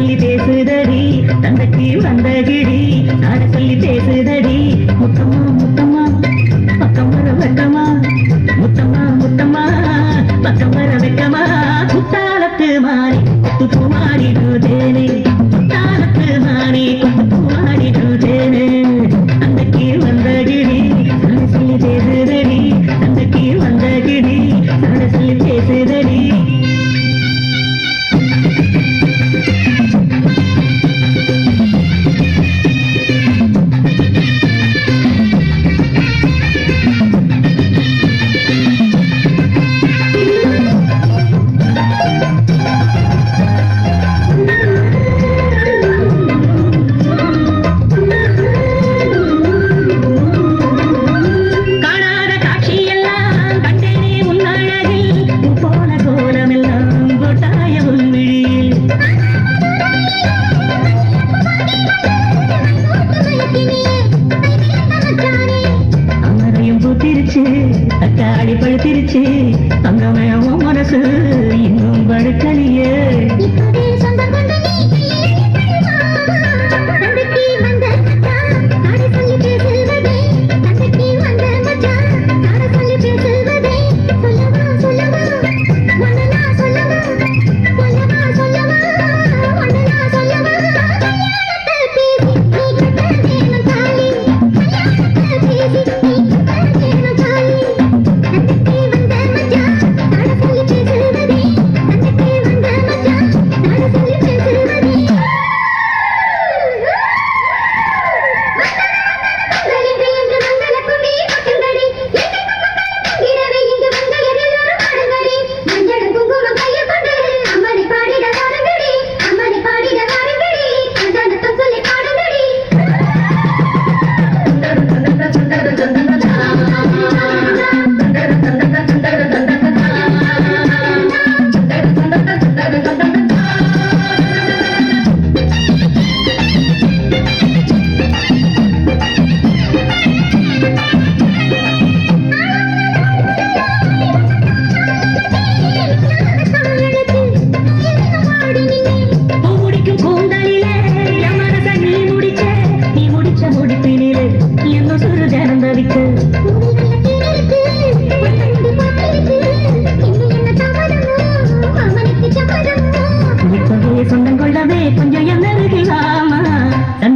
சொல்லி பேசுதடி தங்கச்சி வந்தகிடி நாட சொல்லி பேசுதடி முத்தம்மா முத்தம்மா பக்கம் வர வெட்டமா முத்தம்மா முத்தம்மா பக்கம் வர வெட்டமா குத்தாலத்து மாறி குத்து மாறி தேனே திருச்சி பூத்திருச்சு பழு திருச்சி அங்கமே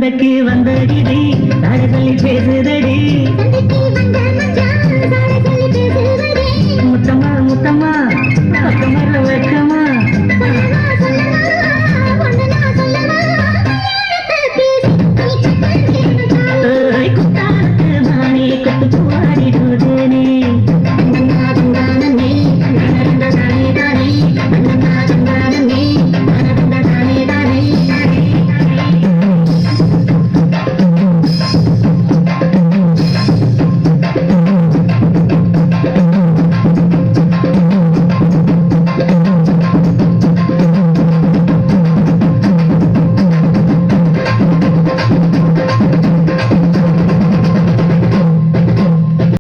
சண்டைக்கு வந்த கிடி தாழை